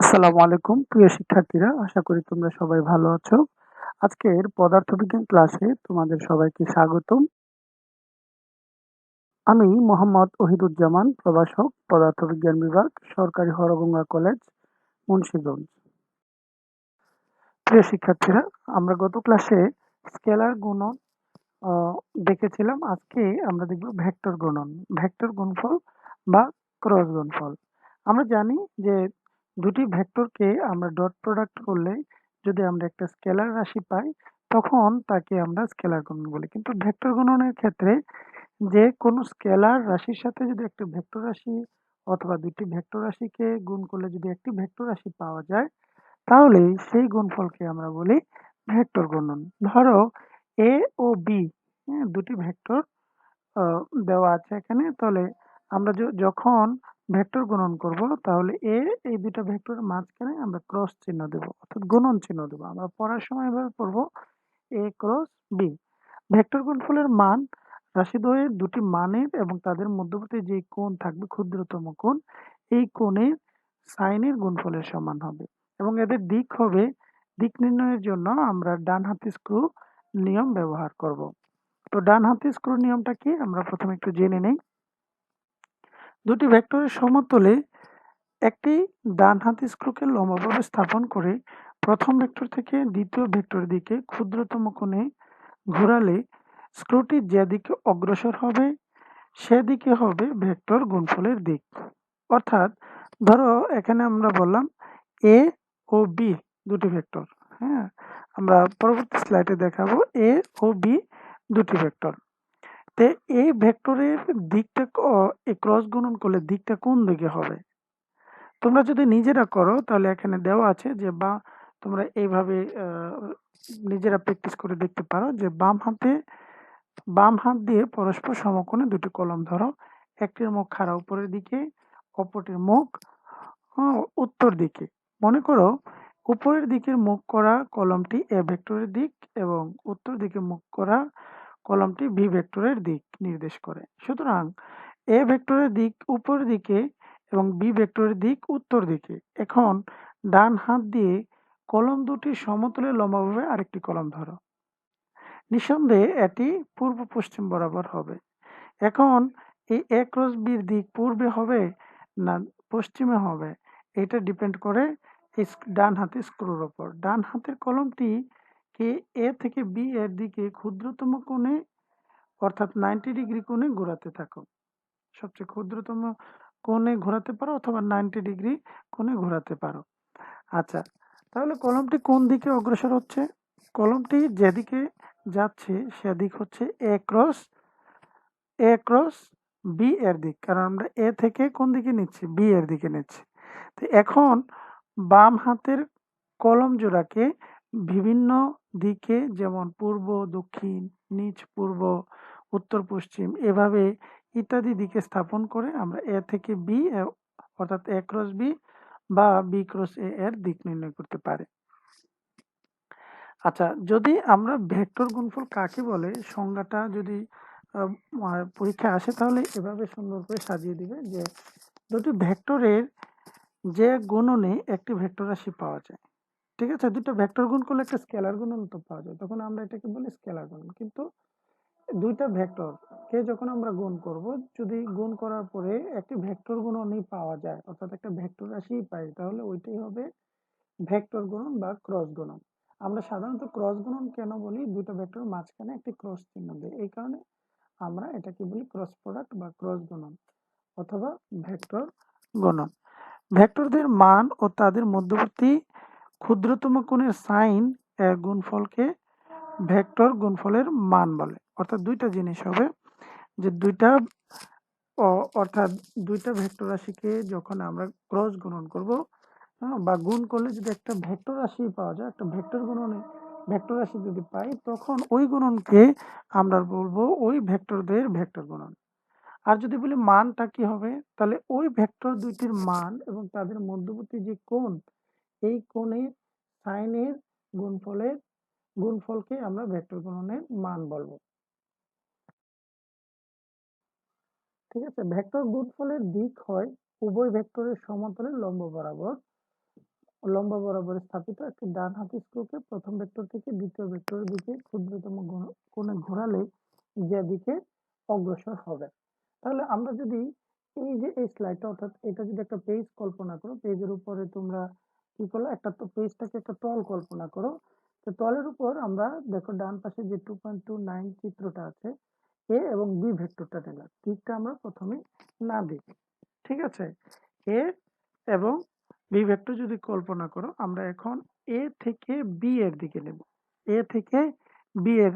আসসালামু আলাইকুম, প্রিয় শিক্ষার্থীরা, আশা করি তোমরা সবাই ভালো আছো। আজকের পদার্থবিজ্ঞান ক্লাসে তোমাদের সবাইকে স্বাগতম। আমি মোহাম্মদ ওহিদুজ্জামান, প্রভাষক, পদার্থবিজ্ঞান বিভাগ, সরকারি হরগঙ্গা কলেজ, মুন্সিগঞ্জ। প্রিয় শিক্ষার্থীরা, আমরা গত ক্লাসে স্কেলার গুণন দেখেছিলাম। আজকে আমরা দেখব ভেক্টর গুণন। ভেক্টর গুণফল বা ক্রস গুণফল। আমরা জানি যে দুটি ভেক্টরকে আমরা ডট প্রোডাক্ট করলে যদি আমরা একটা স্কেলার রাশি পাই, তখন তাকে আমরা স্কেলার গুণন বলি। কিন্তু ভেক্টর গুণনের ক্ষেত্রে যে কোনো স্কেলার রাশির সাথে যদি একটি ভেক্টর রাশি অথবা দুটি ভেক্টর রাশিকে গুণ করলে যদি একটি ভেক্টর রাশি পাওয়া যায়, তাহলে সেই গুণফলকে আমরা বলি ভেক্টর গুণন। ধরো এ ও বি দুটি ভেক্টর দেওয়া আছে এখানে। তাহলে আমরা যখন ভেক্টর গুণন করব, তাহলে এ, এই দুটো ভেক্টরের মাঝখানে আমরা ক্রস চিহ্ন দেব, অর্থাৎ গুণন চিহ্ন দেব। আমরা পড়ার সময় এভাবে পড়ব এ ক্রস বি ভেক্টর গুণফলের মান রাশিদ্বয়ের দুটি মানের এবং তাদের মধ্যবর্তী যে কোণ থাকবে, ক্ষুদ্রতম কোণ, এই কোণের সাইনের গুণফলের সমান হবে এবং এদের দিক হবে, দিক নির্ণয়ের জন্য আমরা ডান হাতি স্ক্রু নিয়ম ব্যবহার করব। তো ডান হাতি স্ক্রু নিয়মটা কি? আমরা প্রথমে একটু জেনে নেই। দুটি ভেক্টরের সমতলে একটি ডান হাতি স্ক্রুকে লম্বভাবে স্থাপন করে প্রথম ভেক্টর থেকে দ্বিতীয় ভেক্টরের দিকে ক্ষুদ্রতম কোণে ঘোরালে স্ক্রুটি যেদিকে অগ্রসর হবে সেদিকে হবে ভেক্টর গুণফলের দিক। অর্থাৎ ধরো এখানে আমরা বললাম এ ও বি দুটি ভেক্টর হ্যাঁ? আমরা পরবর্তী স্লাইডে দেখাবো এ ও বি দুটি ভেক্টর। তে এই ভেক্টরের দিকটা এই ক্রস গুণন করলে দিকটা কোন দিকে হবে? তোমরা যদি নিজেরা করো, তাহলে এখানে দেওয়া আছে যে বা, তোমরা এইভাবে নিজেরা প্র্যাকটিস করে দেখতে পারো যে বাম হাতে, বাম হাত দিয়ে পরস্পর সমকোণে দুটি কলম ধরো। একটির মুখ খাড়া উপরের দিকে, অপরটির মুখ উত্তর দিকে। মনে করো, উপরের দিকের মুখ করা কলমটি এ ভেক্টরের দিক এবং উত্তর দিকে মুখ করা কলমটি ভি ভেক্টরের দিক নির্দেশ করে। সুতরাং এ ভেক্টরের দিক উপরের দিকে এবং বি ভেক্টরের দিক উত্তর দিকে। এখন ডান হাত দিয়ে কলম দুটি সমতলে লম্বাভাবে আরেকটি কলম ধরো। নিঃসন্দেহে এটি পূর্ব পশ্চিম বরাবর হবে। এখন এই এ ক্রস বির দিক পূর্বে হবে না পশ্চিমে হবে? এটা ডিপেন্ড করে ডান হাতের স্ক্রুর ওপর ডান হাতের কলমটি কে এ থেকে বি এর দিকে ক্ষুদ্রতম কোণে, অর্থাৎ নাইনটি ডিগ্রি কোণে ঘোরাতে থাকো। সবচেয়ে ক্ষুদ্রতম কোণে ঘোরাতে পারো অথবা নাইনটি ডিগ্রি কোণে ঘোরাতে পারো। আচ্ছা তাহলে কলমটি কোন দিকে অগ্রসর হচ্ছে? কলমটি যেদিকে যাচ্ছে সেদিক হচ্ছে A cross A cross B এর দিক। কারণ আমরা এ থেকে কোন দিকে নিচ্ছি? বি এর দিকে নিচ্ছি। তো এখন বাম হাতের কলম জোড়াকে বিভিন্ন দিকে, যেমন পূর্ব, দক্ষিণ, নিচ, পূর্ব, উত্তর, পশ্চিম, এভাবে ইত্যাদি দিকে স্থাপন করে আমরা এ থেকে বি অর্থাৎ এ ক্রস বি বা বি ক্রস এ এর দিক নির্ণয় করতে পারে। আচ্ছা যদি আমরা ভেক্টর গুণফল কাকে বলে, সংজ্ঞাটা যদি পরীক্ষায় আসে তাহলে এভাবে সুন্দর করে সাজিয়ে দিবে যে দুটি ভেক্টরের যে গুণনে একটি ভেক্টর রাশি পাওয়া যায়। ঠিক আছে? দুটো ভেক্টর গুণ করলে একটা স্কেলার গুণন তো পাওয়া যায়। তখন আমরা এটাকে বলি স্কেলার গুণন কিন্তু দুইটা ভেক্টর কে যখন আমরা গুণ করব, যদি গুণ করার পরে একটি ভেক্টর গুণনই পাওয়া যায়, অর্থাৎ একটা ভেক্টর রাশি পাই, তাহলে ওইটাই হবে ভেক্টর গুণন বা ক্রস গুণন। আমরা সাধারণত ক্রস গুণন কেন বলি? দুটো ভেক্টর মাঝখানে একটি ক্রস চিহ্ন দেয়। এই কারণে আমরা এটাকে বলি ক্রস প্রোডাক্ট বা ক্রস গুণন অথবা ভেক্টর গুণন। ভেক্টরদের মান ও তাদের মধ্যবর্তী ক্ষুদ্রতম কোণের সাইন এর গুণফলকে ভেক্টর গুণফলের মান বলে। অর্থাৎ দুইটা জিনিস হবে যে দুইটা অর্থাৎ দুইটা ভেক্টর রাশিকে যখন আমরা ক্রস গুণন করব হ্যাঁ, বা গুণ করলে যদি একটা ভেক্টর রাশি পাওয়া যায় একটা ভেক্টর গুণনে ভেক্টর রাশি যদি পাই তখন ওই গুণনকে আমরা বলব ওই ভেক্টরদের ভেক্টর গুণন। আর যদি বলি মানটা কি হবে তাহলে ওই ভেক্টর দুইটির মান এবং তাদের মধ্যবর্তী যে কোণ এই কোণের সাইনের গুণফলের, গুণফলকে আমরা ভেক্টর গুণনের মান বলব। ঠিক আছে? ভেক্টর গুণফলের দিক হয় উভয় ভেক্টরের সমতলের লম্ব বরাবর। লম্বা বরাবর স্থাপিত একটি ডান হাতি স্ক্রুকে প্রথম ভেক্টর থেকে দ্বিতীয় ভেক্টরের দিকে ক্ষুদ্রতম কোণে ঘোরালে যে দিকে অগ্রসর হবে। তাহলে আমরা যদি এই যে এই স্লাইডটা অর্থাৎ এটা যদি একটা পেজ কল্পনা করো পেজের উপরে তোমরা কি করল? একটা পেজটাকে একটা তল কল্পনা করো। তো তলের উপর আমরা দেখো ডান পাশে যে টু পয়েন্ট টু নাইন চিত্রটা আছে, এ এবং বি ভেক্টরটা নিলাম দিকটা আমরা প্রথমে না দিই ঠিক আছে? এ এবং বি ভেক্টর যদি কল্পনা করো, আমরা এখন এ থেকে বি এর দিকে নেব। এ থেকে বি এর,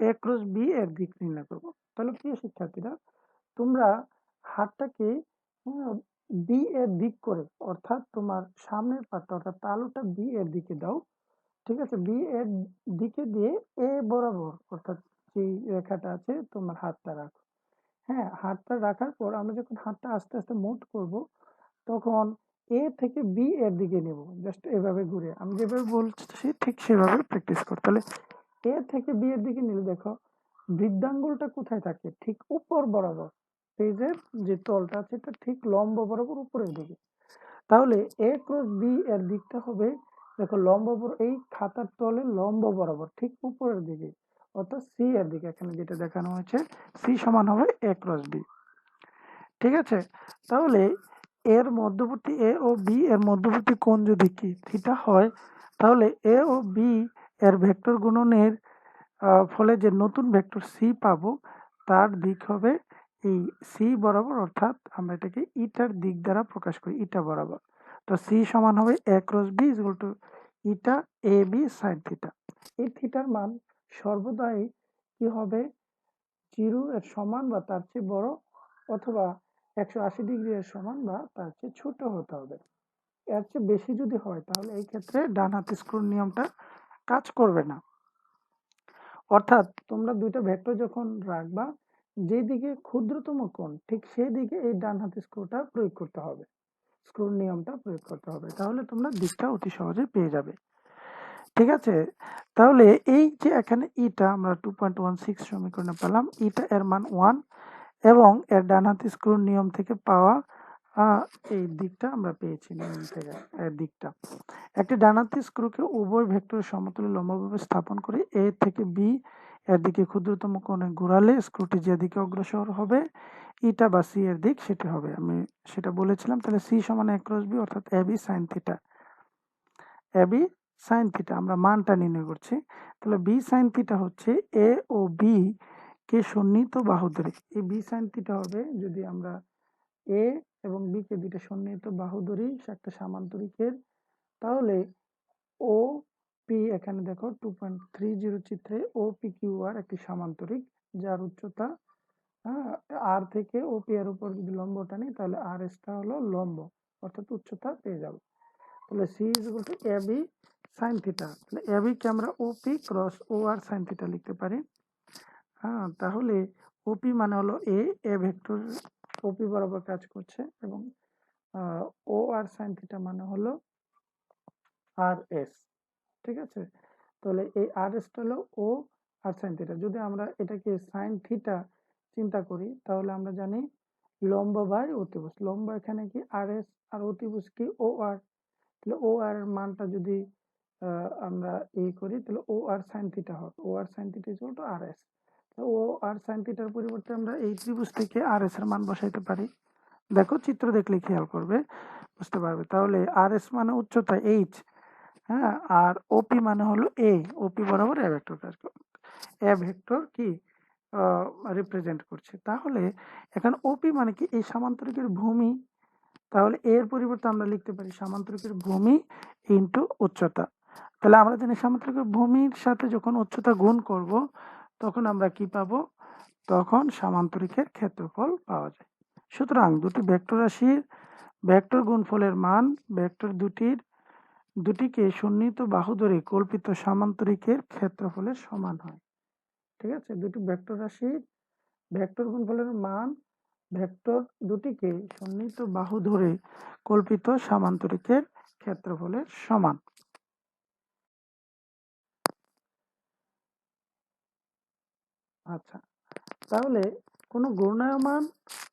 এ ক্রস বি এর দিক নির্ণয় করব। তাহলে প্রিয় শিক্ষার্থীরা, তোমরা হাতটাকে বি এর দিক করে, অর্থাৎ তোমার সামনের পাটটা, অর্থাৎ তালুটা বি এর দিকে দাও, ঠিক আছে? বি এর দিকে দিয়ে এ বরাবর, অর্থাৎ যে রেখাটা আছে, তোমার হাতটা রাখো। হ্যাঁ হাতটা রাখার পর আমরা যখন হাতটা আস্তে আস্তে মুভ করব, তখন এ থেকে বি এর দিকে নেব, জাস্ট এভাবে ঘুরে। আমি যেভাবে বলছি, ঠিক সেভাবে প্র্যাকটিস কর। তাহলে এ থেকে বি এর দিকে নিলে দেখো, বৃদ্ধাঙ্গুলটা কোথায় থাকে? ঠিক উপর বরাবর। পেজের যে তলটা আছে, এটা ঠিক লম্ব বরাবর উপরের দিকে। তাহলে এ ক্রস বি এর দিকটা হবে, দেখো লম্ব এই খাতার তলে লম্ব বরাবর ঠিক উপরের দিকে, অর্থাৎ সি এর দিকে, এখানে যেটা দেখানো হয়েছে সি সমান হবে এ ক্রস বি ঠিক আছে? তাহলে এর মধ্যবর্তী এ ও বি এর মধ্যবর্তী কোণ যদি কি, থিটা হয়, তাহলে এ ও বি এর ভেক্টর গুণনের ফলে যে নতুন ভেক্টর সি পাবো, তার দিক হবে এই সি বরাবর অর্থাৎ আমরা এটাকে ইটার দিক দ্বারা প্রকাশ করি, ইটা বরাবর। তো সি সমান হবে A cross B is to eta A B sine theta এই থিটার মান সর্বদাই কি হবে? জিরো এর সমান বা তার চেয়ে বড় অথবা একশো আশি ডিগ্রি এর সমান বা তার চেয়ে ছোট হতে হবে। এর চেয়ে বেশি যদি হয় তাহলে এই ক্ষেত্রে ডান হাতে স্ক্রুর নিয়মটা কাজ করবে না। অর্থাৎ তোমরা দুইটা ভেক্টর যখন রাখবা যেদিকে ক্ষুদ্রতম কোণ, ঠিক সেই দিকে এই ডান হাতে স্ক্রুটা প্রয়োগ করতে হবে। স্ক্রুর নিয়মটা প্রয়োগ করতে হবে। তাহলে তোমরা দিকটা অতি সহজে পেয়ে যাবে। ঠিক আছে? তাহলে এই যে এখানে ইটা, আমরা টু পয়েন্ট ওয়ান সিক্স সমীকরণে পেলাম, ইটা এর মান ওয়ান এবং এর ডান হাতে স্ক্রুর নিয়ম থেকে পাওয়া এই দিকটা আমরা পেয়েছি নিয়ম থেকে, এর দিকটা। একটি ডানাতি স্ক্রুকে উভয় ভেক্টরের সমতলে লম্বভাবে স্থাপন করে এ থেকে বি এর দিকে ক্ষুদ্রতম কোণে ঘোরালে স্ক্রুটি যেদিকে অগ্রসর হবে, ইটা বা সি এর দিক সেটা হবে। আমি সেটা বলেছিলাম, তাহলে সি সমান এক বি অর্থাৎ A B sine theta A B sine theta আমরা মানটা নির্ণয় করছি। তাহলে বি সাইন থিটা হচ্ছে এ ও বি কে সন্নিহিত বাহু ধরে এই বি সাইন থিটা হবে যদি আমরা এ এবং বি কে দুইটা সন্নিহিত বাহু ধরি একটা সামান্তরিকের, তাহলে ও এখানে দেখো টু পয়েন্ট থ্রি জিরো চিত্রে আর একটি সামান্তরিক, যার উচ্চতা আর থেকে ও পি এর উপর যদি লম্ব টানি তাহলে আর এসটা হলো লম্ব, অর্থাৎ উচ্চতা পেয়ে যাব। তাহলে সি বি সাইন থিটা তাহলে বি কে আমরা ও পি ক্রস ও আর লিখতে পারি। হ্যাঁ তাহলে ওপি মানে হলো এ এ ভেক্টর ওপি বরাবর কাজ করছে, এবং ও আর থিটা মানে হলো আর এস ঠিক আছে? তাহলে এই আর এসটা হলো ও আর সাইন থিটা যদি আমরা এটাকে সাইন থিটা চিন্তা করি, তাহলে আমরা জানি লম্ব বাই অতিভুজ। লম্ব এখানে কি আর এস আর অতিভুজ কি ও আর তাহলে ও আর মানটা যদি আমরা এই করি, তাহলে ও আর সাইন থিটা হবে। O R sine theta equal R S O R sine থিটার পরিবর্তে আমরা এই ত্রিভুজ থেকে আর এস এর মান বসাইতে পারি। দেখো, চিত্র দেখলে খেয়াল করবে, বুঝতে পারবে। তাহলে আর এস মানে উচ্চতা এইচ হ্যাঁ? আর ওপি মানে হলো এ ওপি বরাবর এ ভেক্টর কাজ এ ভেক্টর কি? রিপ্রেজেন্ট করছে। তাহলে এখানে ওপি মানে কি? এই সামান্তরিকের ভূমি। তাহলে এর পরিবর্তে আমরা লিখতে পারি সামান্তরিকের ভূমি ইনটু উচ্চতা। তাহলে আমরা জানি সামান্তরিকের ভূমির সাথে যখন উচ্চতা গুণ করব, তখন আমরা কি পাব? তখন সামান্তরিকের ক্ষেত্রফল পাওয়া যায়। সুতরাং দুটি ভেক্টর রাশির ভেক্টর গুণফলের মান, ভেক্টর দুটির দুটিকে সন্নিহিত বাহু ধরে কল্পিত সামান্তরিকের ক্ষেত্রফলের সমান হয়। ঠিক আছে? দুটি ভেক্টর রাশির ভেক্টর গুণফলের মান, ভেক্টর দুটিকে সন্নিহিত বাহু ধরে কল্পিত সামান্তরিকের ক্ষেত্রফলের সমান। আচ্ছা তাহলে কোনো ঘূর্ণায়মান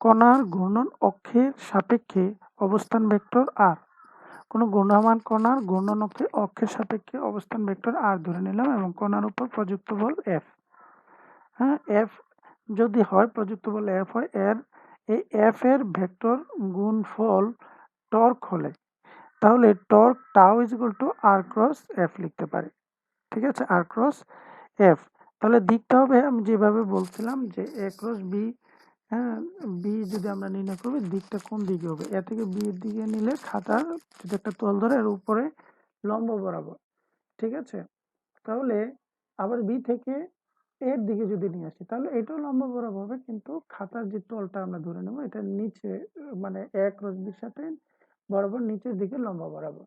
কণার ঘূর্ণন অক্ষের সাপেক্ষে অবস্থান ভেক্টর আর? কোনো ঘূর্ণায়মান কণার ঘূর্ণন অক্ষে অক্ষের সাপেক্ষে অবস্থান ভেক্টর আর ধরে নিলাম এবং কণার উপর প্রযুক্ত বল এফ হ্যাঁ এফ যদি হয় প্রযুক্ত বল এফ হয়, এর এই এফ এর ভেক্টর গুণফল টর্ক হলে, তাহলে torque tau is equal to R cross F লিখতে পারি। ঠিক আছে? আর ক্রস এফ তাহলে দিকটা হবে, আমি যেভাবে বলছিলাম যে এ ক্রস বি হ্যাঁ বি যদি আমরা নির্ণয় করব দিকটা কোন দিকে হবে? এ থেকে বি এর দিকে নিলে খাতার যদি একটা তল ধরে, এর উপরে লম্ব বরাবর, ঠিক আছে? তাহলে আবার বি থেকে এর দিকে যদি নিয়ে আসি, তাহলে এটাও লম্ব বরাবর হবে, কিন্তু খাতার যে তলটা আমরা ধরে নেব, এটা নিচে মানে এক বির সাথে বরাবর নিচের দিকে লম্বা বরাবর।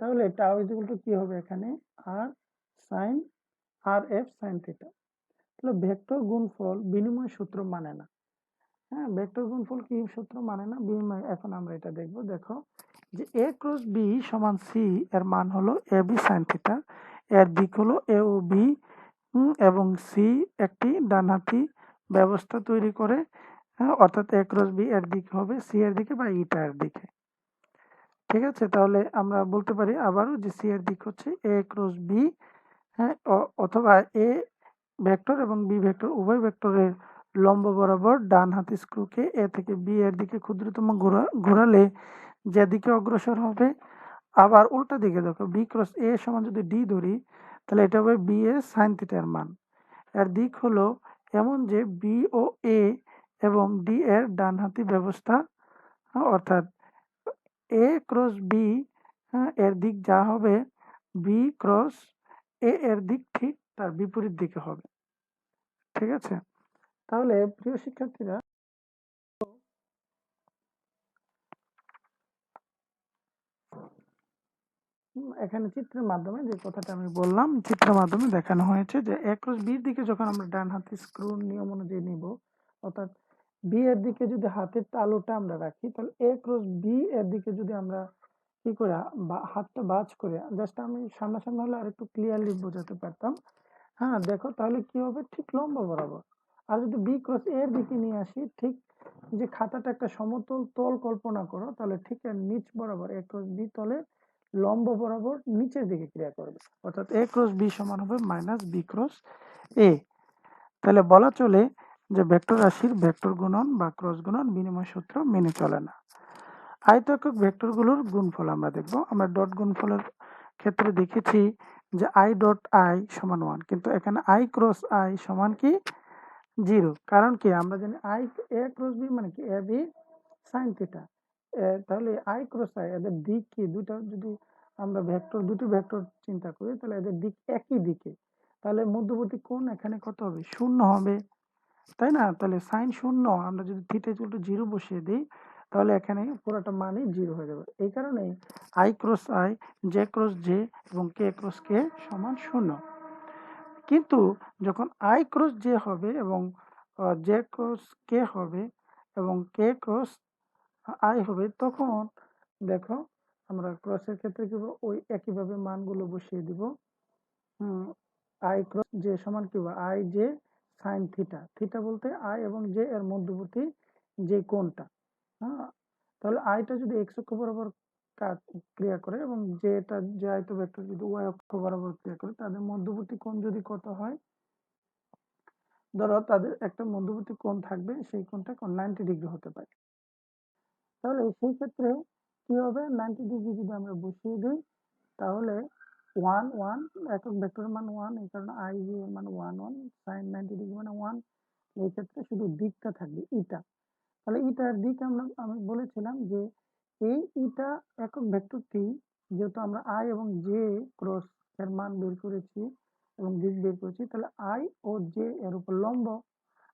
তাহলে টাও ইজ টু কি হবে এখানে? R sine R F sine theta তাহলে ভেক্টর গুণফল বিনিময় সূত্র মানে না। হ্যাঁ ভেক্টর গুণফল কি? সূত্র মানে না? বিনিময় এখন আমরা এটা দেখব। দেখো যে এ ক্রস বি সমান সি এর মান হলো এ বি সাইন থিটা এর দিক হলো এ ও বি এবং সি একটি ডানহাতি ব্যবস্থা তৈরি করে হ্যাঁ অর্থাৎ এ ক্রস বি এর দিক হবে সি এর দিকে বা ইটা এর দিকে। ঠিক আছে? তাহলে আমরা বলতে পারি আবারও যে সি এর দিক হচ্ছে এ ক্রস বি হ্যাঁ অথবা এ ভেক্টর এবং বি ভেক্টর উভয় ভেক্টরের লম্ব বরাবর ডান হাতি স্ক্রুকে এ থেকে বি এর দিকে ক্ষুদ্রতম ঘোরা, ঘোরালে যেদিকে অগ্রসর হবে, আবার উল্টা দিকে দেখো বি ক্রস এ সমান যদি ডি ধরি, তাহলে এটা হবে বি এ সাইন থিটার মান। এর দিক হলো এমন যে বি ও এ এবং ডি এর ডানহাতি ব্যবস্থা অর্থাৎ এ ক্রস বি এর দিক যা হবে বি ক্রস এ এর দিক ঠিক তার বিপরীত দিকে হবে। ঠিক আছে? তাহলে প্রিয় শিক্ষার্থীরা এখানে চিত্রের মাধ্যমে যে কথাটা আমি বললাম, চিত্রের মাধ্যমে দেখানো হয়েছে যে এক ক্রস বির দিকে যখন আমরা ডান হাতে স্ক্রু নিয়ম অনুযায়ী নিব, অর্থাৎ বি এর দিকে যদি হাতের তালুটা আমরা রাখি, তাহলে এ বি এর দিকে যদি আমরা কি করে হাতটা বাজ করে জাস্ট আমি সামনাসামনি হলে আর একটু ক্লিয়ারলি বোঝাতে পারতাম। হ্যাঁ দেখো তাহলে কি হবে? ঠিক লম্বা বরাবর। আর যদি বি ক্রস এর দিকে নিয়ে আসি, ঠিক যে খাতাটা একটা সমতল তল কল্পনা করো, তাহলে ঠিক নিচ বরাবর এ ক্রস বি তলে লম্ব বরাবর নিচের দিকে ক্রিয়া করবে। অর্থাৎ এ ক্রস বি সমান হবে মাইনাস বি ক্রস এ তাহলে বলা চলে যে ভেক্টর রাশির ভেক্টর গুণন বা ক্রস গুণন বিনিময় সূত্র মেনে চলে না। আয়তাক্ষক ভেক্টরগুলোর গুণফল আমরা দেখব। আমরা ডট গুণফলের ক্ষেত্রে দেখেছি যে আই ডট আই সমান ওয়ান কিন্তু এখানে আই ক্রস আই সমান কি? জিরো। কারণ কি? আমরা জানি আই এ ক্রস বি মানে কি? এ বি সাইন থিটা তাহলে আই ক্রস আই এদের দিক কি? দুটো যদি আমরা ভেক্টর দুটি ভেক্টর চিন্তা করি, তাহলে এদের দিক একই দিকে। তাহলে মধ্যবর্তী কোণ এখানে কত হবে? শূন্য হবে। তাই না? তাহলে সাইন শূন্য, আমরা যদি থিটা ইকুয়াল টু জিরো বসিয়ে দিই, তাহলে এখানে পুরোটা মানই জিরো হয়ে যাবে। এই কারণে I cross I J cross J এবং কে ক্রস কে সমান শূন্য। কিন্তু যখন আই ক্রস জে হবে এবং জে ক্রস কে হবে এবং কে ক্রস আই হবে, তখন দেখো আমরা ক্রসের ক্ষেত্রে কি ওই একইভাবে মানগুলো বসিয়ে দিব। আই ক্রস জে সমান কি I J sine theta. Theta বলতে আই এবং জে এর মধ্যবর্তী যে কোনটা হ্যাঁ তাহলে আইটা যদি এক্স অক্ষ বরাবর কাজ ক্রিয়া করে এবং যেটা যে আয়ত ভেক্টর যদি ওয়াই অক্ষ বরাবর ক্রিয়া করে, তাদের মধ্যবর্তী কোণ যদি কত হয়, ধরো তাদের একটা মধ্যবর্তী কোণ থাকবে, সেই কোণটা নাইনটি ডিগ্রি হতে পারে। তাহলে সেই ক্ষেত্রে কি হবে? নাইনটি ডিগ্রি যদি আমরা বসিয়ে দিই, তাহলে ওয়ান ওয়ান একক ভেক্টরের মান ওয়ান এই কারণে আই জি মান one one sine ninety degree মানে ওয়ান এই ক্ষেত্রে শুধু দিকটা থাকবে ইটা তাহলে ইটার দিক আমরা, আমি বলেছিলাম যে এই ইটা একক ভেক্টরটি যেহেতু আমরা আই এবং জে ক্রস এর মান বের করেছি এবং দিক বের করেছি, তাহলে আই ও জে এর উপর লম্ব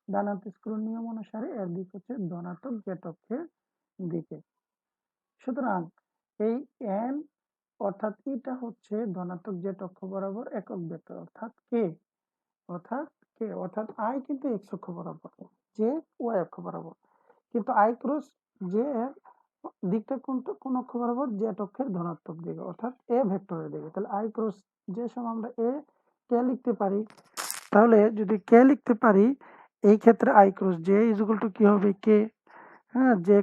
ডানাত স্ক্রু নিয়ম অনুসারে এর দিক হচ্ছে ধনাত্মক জেট অক্ষের দিকে। সুতরাং এই এন অর্থাৎ ইটা হচ্ছে ধনাত্মক জেট অক্ষ বরাবর একক ভেক্টর, অর্থাৎ কে অর্থাৎ কে অর্থাৎ আই কিন্তু এক্স অক্ষ বরাবর জে ওয়াই অক্ষ বরাবর। কিন্তু আই ক্রস জে এর দিকটা কোনটা, কোন অক্ষ বরাবর জেড অক্ষের ধনাত্মক দিকে, অর্থাৎ এ ভেক্টরের দিকে। তাহলে আই ক্রস যে সময় আমরা এ কে লিখতে পারি, তাহলে যদি কে লিখতে পারি, এই ক্ষেত্রে I cross J is to কি হবে? কে হ্যাঁ জে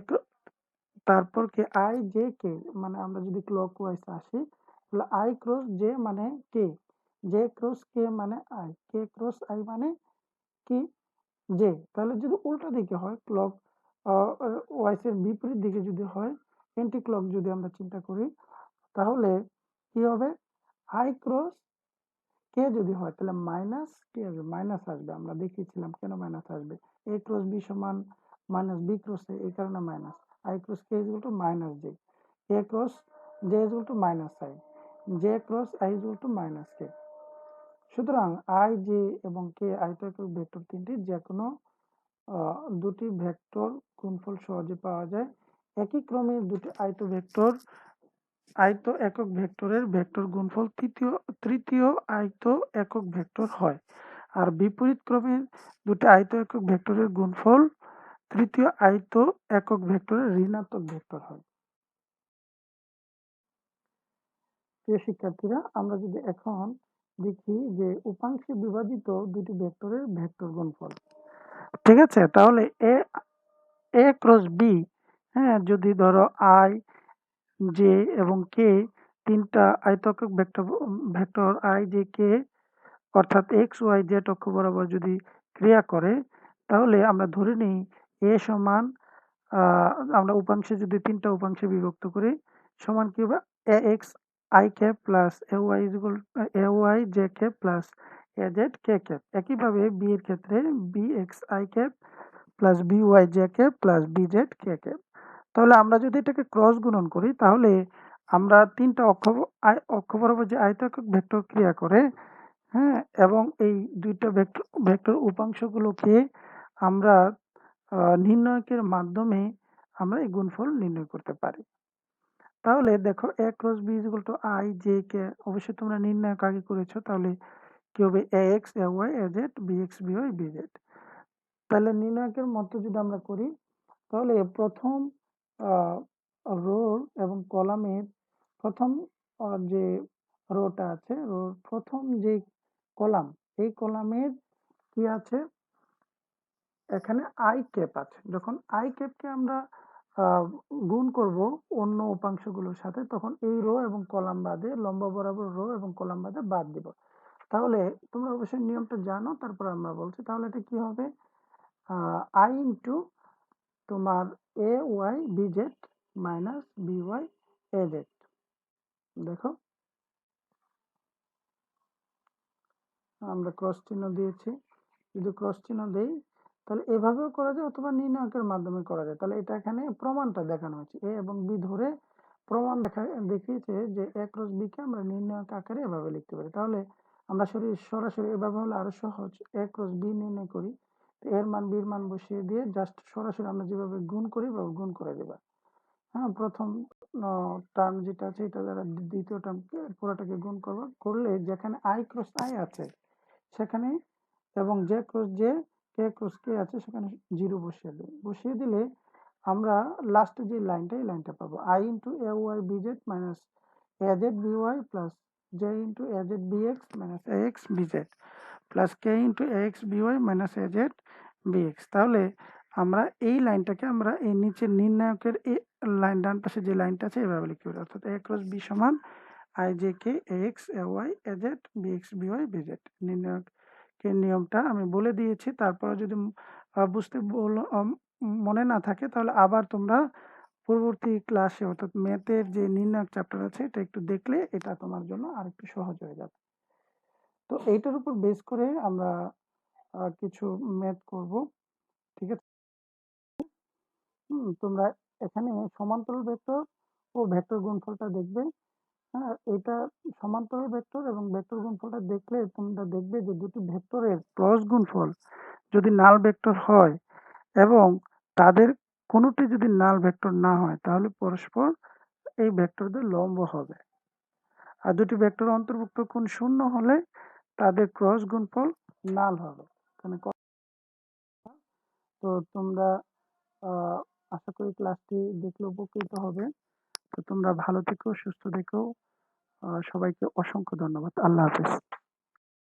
তারপর কে আই জে কে মানে আমরা যদি ক্লক ক্লকওয়াইজ আসি, তাহলে আই ক্রস জে মানে কে জে ক্রস কে মানে আই কে ক্রস আই মানে কি? জে তাহলে যদি উল্টা দিকে হয় ক্লক ওয়াইস এর বিপরীত দিকে যদি হয় এন্টি ক্লক যদি আমরা চিন্তা করি, তাহলে কি হবে? আই ক্রস কে যদি হয়, তাহলে মাইনাস কি আসবে মাইনাস আসবে। আমরা দেখিয়েছিলাম কেন মাইনাস আসবে? এ ক্রস বি সমান মাইনাস বি ক্রস এই কারণে minus I cross K is to minus J A cross J is to minus I J cross I is to minus K সুতরাং আই জে এবং কে আয়তাকার vector তিনটি যে কোনো দুটি ভেক্টর গুণফল সহজে পাওয়া যায়। একই ক্রমে দুটি আয়ত ভেক্টর আয়ত একক ভেক্টরের ভেক্টর গুণফল তৃতীয় তৃতীয় আয়ত একক ভেক্টর হয়। আর বিপরীত ক্রমে দুটি আয়ত একক ভেক্টরের গুণফল তৃতীয় আয়ত একক ভেক্টরের ঋণাত্মক ভেক্টর হয়। প্রিয় শিক্ষার্থীরা, আমরা যদি এখন দেখি যে উপাংশে বিভাজিত দুটি ভেক্টরের ভেক্টর গুণফল। ঠিক আছে? তাহলে এ এ ক্রস বি হ্যাঁ? যদি ধরো আই জে এবং কে তিনটা আয়তকক vector vector I J K অর্থাৎ এক্স ওয়াই জেড অক্ষ বরাবর যদি ক্রিয়া করে, তাহলে আমরা ধরে নিই এ সমান আমরা উপাংশে যদি তিনটা উপাংশে বিভক্ত করি, সমান কি হবে? A X I cap plus A Y A Y J cap plus A Z K cap একইভাবে বি এর ক্ষেত্রে B X I cap plus B Y J cap plus B Z K cap তাহলে আমরা যদি এটাকে cross গুণন করি, তাহলে আমরা তিনটা অক্ষ অক্ষ বরাবর যে আয়তাকার ভেক্টর ক্রিয়া করে হ্যাঁ এবং এই দুইটা ভেক্টর ভেক্টর উপাংশগুলোকে আমরা নির্ণয়কের মাধ্যমে আমরা এই গুণফল নির্ণয় করতে পারি। তাহলে দেখো A cross B is to I J K অবশ্যই তোমরা নির্ণয় আগে করেছ, তাহলে হবে A X A Y A Z B X B Y B Z তাহলে নির্ণয়কের মতো যদি আমরা করি, তাহলে প্রথম রো এবং কলামের প্রথম যে রোটা আছে, রোর প্রথম যে কলাম, এই কলামের কি আছে? এখানে আই ক্যাপ আছে। যখন আই ক্যাপকে আমরা গুণ করব অন্য উপাংশগুলোর সাথে, তখন এই রো এবং কলাম বাদে, লম্বা বরাবর রো এবং কলাম বাদে বাদ দিব। তাহলে তোমরা অবশ্যই নিয়মটা জানো, তারপর আমরা বলছি। তাহলে এটা কি হবে? আই ইন্টু তোমার A Y B Z minus B Y A Z দেখো। আমরা ক্রস চিহ্ন দিয়েছি। যদি ক্রস চিহ্ন দেই, তাহলে এভাবেও করা যায় অথবা নির্ণায়কের মাধ্যমে করা যায়। তাহলে এটা এখানে প্রমাণটা দেখানো হয়েছে। এ এবং বি ধরে প্রমাণ দেখা, দেখিয়েছে যে এ ক্রস বি কে আমরা নির্ণায়ক আকারে এভাবে লিখতে পারি। তাহলে আমরা সরাসরি এভাবে হলে আরও সহজ। এ ক্রস বি নির্ণয় করি। এর মান বির মান বসিয়ে দিয়ে জাস্ট সরাসরি আমরা যেভাবে গুণ করি বা গুণ করে দেবা। হ্যাঁ প্রথম টার্ম যেটা আছে, এটা দ্বারা দ্বিতীয় টার্মকে পুরোটাকে গুণ করব। করলে যেখানে আই ক্রস আই আছে, সেখানে এবং যে ক্রস যে কে ক্রস কে আছে, সেখানে জিরো বসিয়ে দেবে। বসিয়ে দিলে আমরা লাস্টে যে লাইনটা এই লাইনটা পাবো। I into A Y B Z minus A Z B Y plus A B X minus A X B Z plus K into A X B Y minus A Z B X তাহলে আমরা এই লাইনটাকে আমরা এই নিচের নির্ণায়কের এই line, ডান পাশে যে লাইনটা আছে এভাবে পারি, অর্থাৎ এ ক্রস বি সমান I J K A X A Y A Z B X B Y B Z নির্ণায়কের নিয়মটা আমি বলে দিয়েছি, তারপরে যদি বুঝতে মনে না থাকে তাহলে আবার তোমরা পরবর্তী ক্লাসে অর্থাৎ ম্যাথের যে নির্ণায়ক চ্যাপ্টার আছে, এটা একটু দেখলে এটা তোমার জন্য আর একটু সহজ হয়ে যাবে। তো এইটার উপর বেস করে আমরা কিছু ম্যাথ করব, ঠিক আছে? তোমরা এখানে সমান্তরাল ভেক্টর ও ভেক্টর গুণফলটা দেখবে। হ্যাঁ এটা সমান্তরাল ভেক্টর এবং ভেক্টর গুণফলটা দেখলে তোমরা দেখবে যে দুটি ভেক্টরের ক্রস গুণফল যদি নাল ভেক্টর হয় এবং তাদের কোনোটি যদি নাল ভেক্টর না হয়, তাহলে পরস্পর এই ভেক্টরদের লম্ব হবে। আর দুটি ভেক্টর অন্তর্ভুক্ত কোণ শূন্য হলে তাদের ক্রস গুণফল নাল হবে। তো তোমরা আশা করি ক্লাসটি দেখলে উপকৃত হবে। তো তোমরা ভালো থেকো, সুস্থ থেকো। সবাইকে অসংখ্য ধন্যবাদ। আল্লাহ হাফেজ।